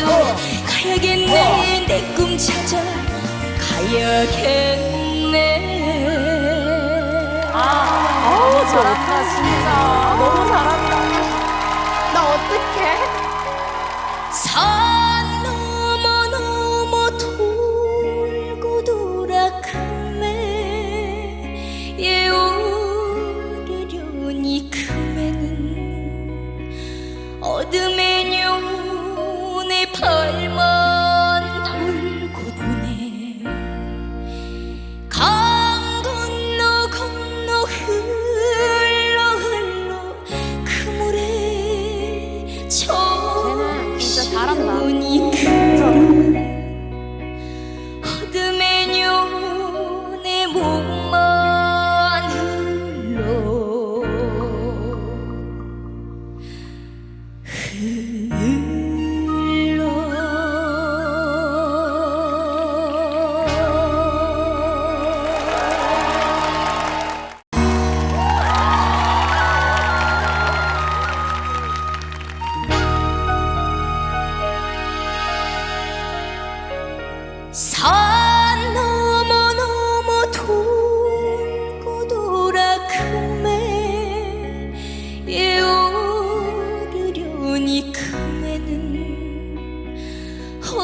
나도 가야겠네. 내 꿈 찾아 가야겠네. 아우 잘한다 진짜. 아. 너무 잘한다. 나 어떡해?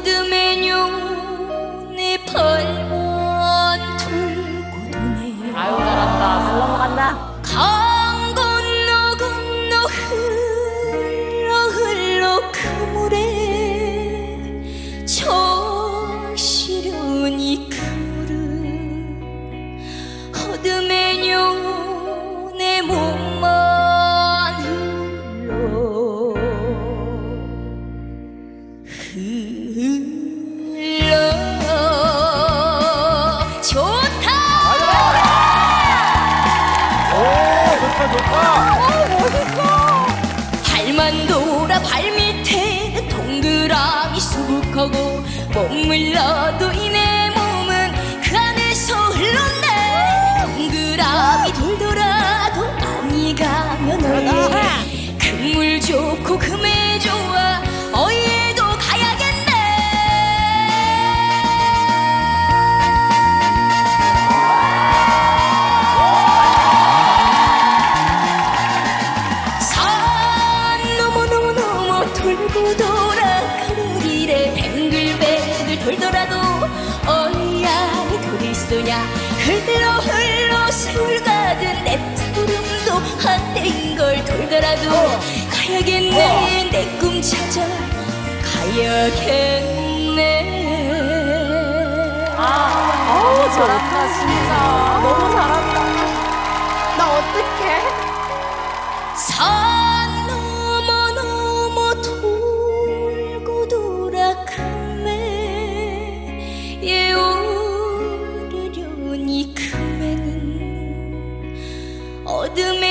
어둠의 용에 벌번 돌고 도네. 아유 잘한다. 잘 넘어간다. 球。 돌고 돌아가는 길에 뱅글뱅글 돌더라도 어이야 그리스도냐. 흘러 흘러 시울 가든 내 푸름도 한때인걸 돌더라도 어. 가야겠네 어. 내꿈 찾아 가야겠네. 아, 어우 잘한다 진짜. 어. 너무 잘한다. 나 어떡해? 사 অদমে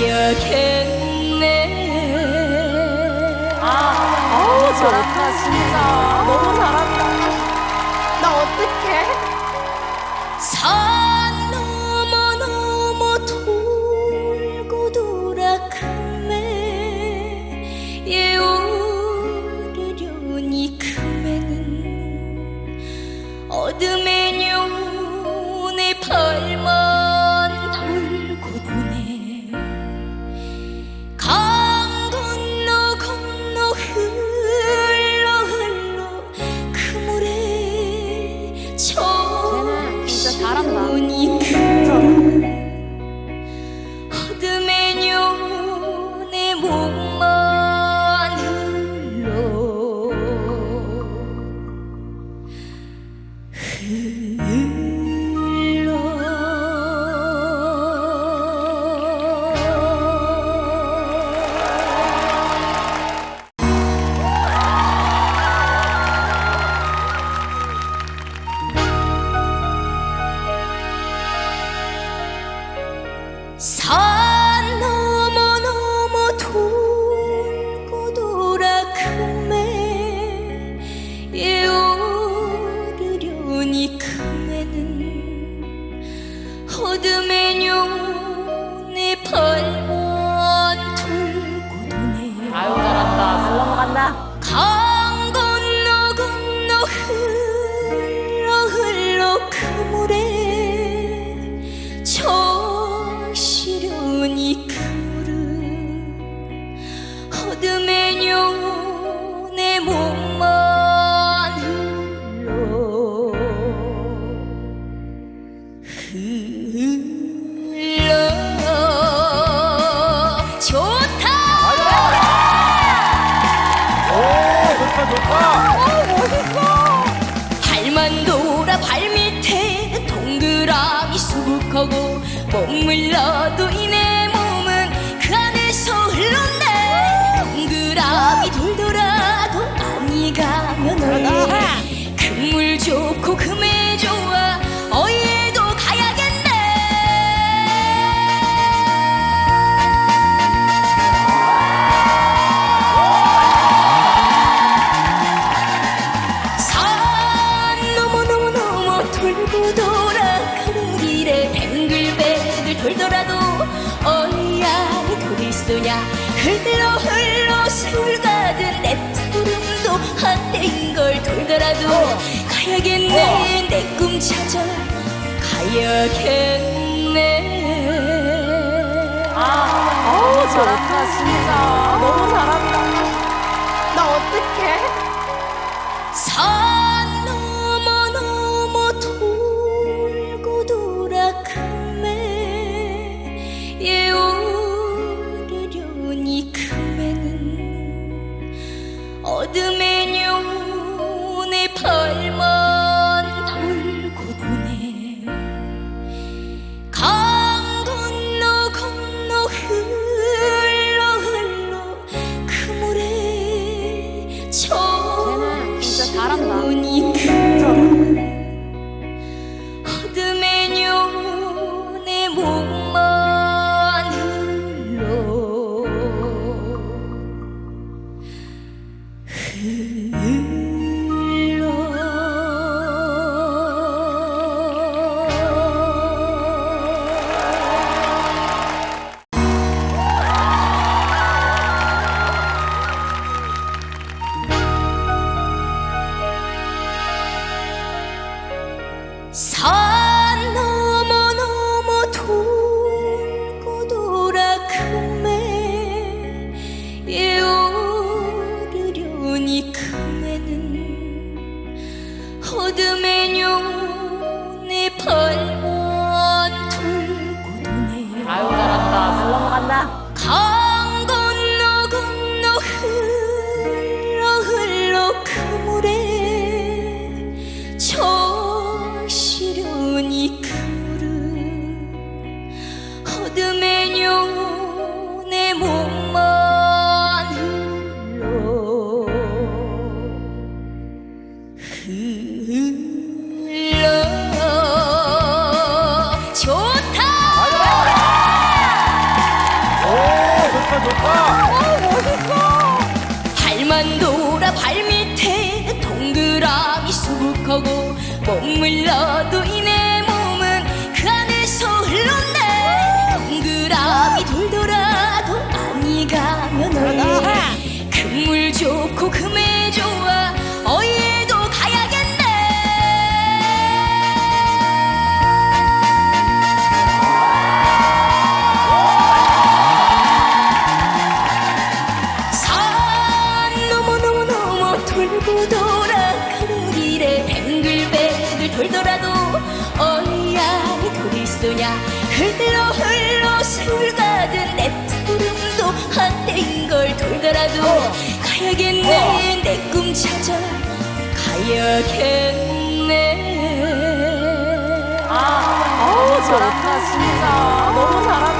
기억했네. 아, 아, 아 잘한다. 울고 돌아가는 길에 뱅글뱅글 돌더라도 어이야이 돌이 쏘냐. 흘러 흘러 시울 가든 내 푸름도 한때인 걸 돌더라도 어. 가야겠네 어. 내꿈 찾아 가야겠네. 아, 어우 잘한다 진짜. 너무 잘한다. 나 어떡해. 나도 가야겠네. 어. 내꿈 찾아 가야겠네. 아, 아, 아 잘한다 진짜. 너무 잘한다.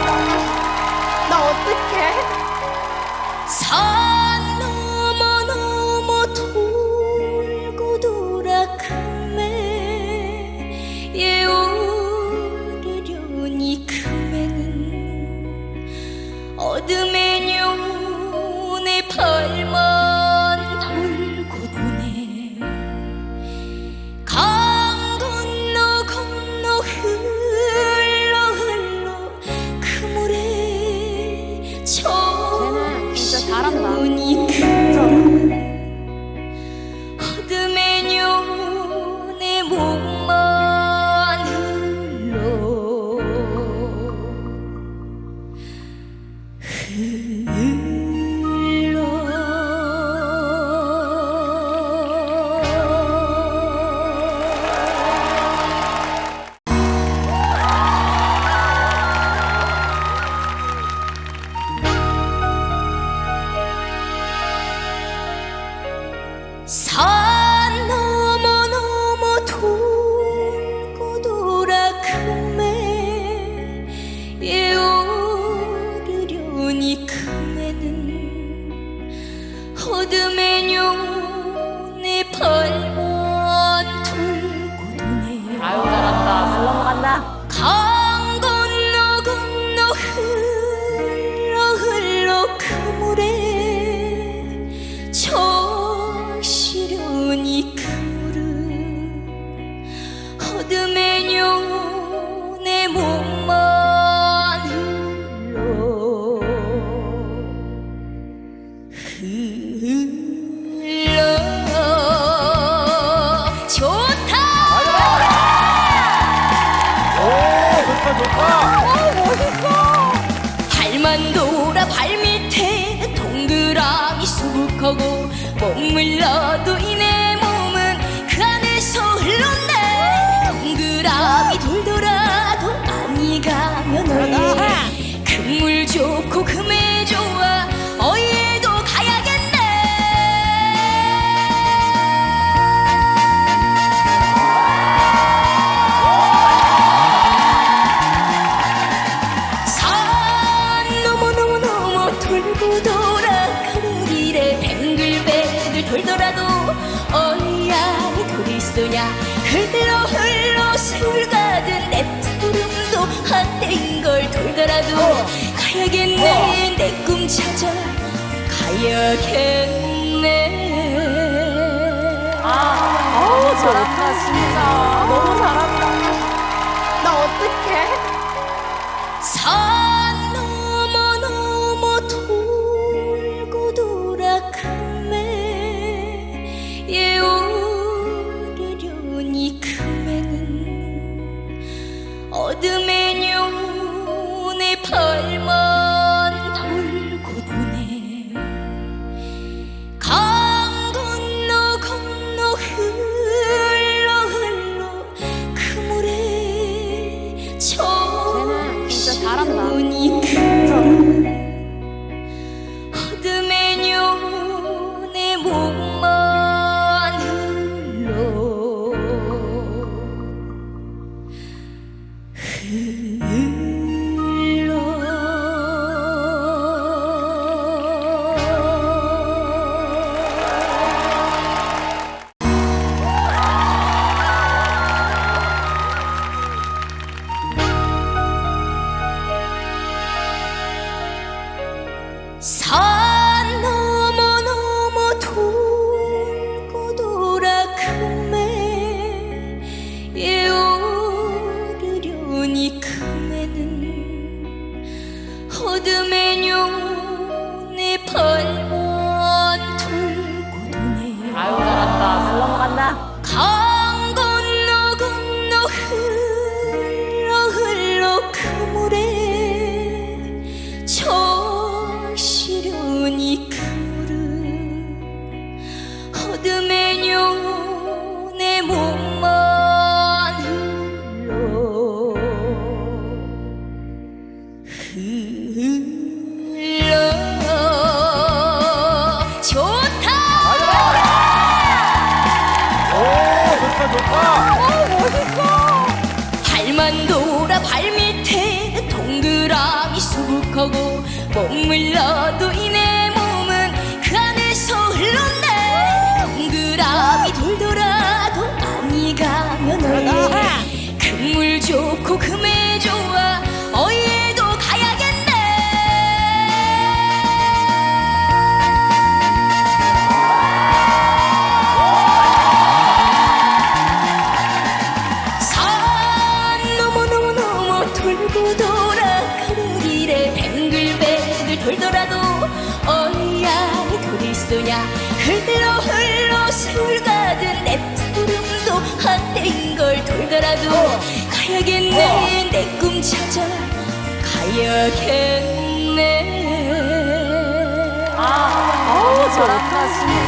Mm-hmm. 나도 가야겠네. 내 꿈 찾아 가야겠네. 아, 어우 잘한다 진짜 너무 잘한다 i'm murieron. 가야겠네. 어. 내꿈 찾아 가야겠네. 아, 아, 잘한다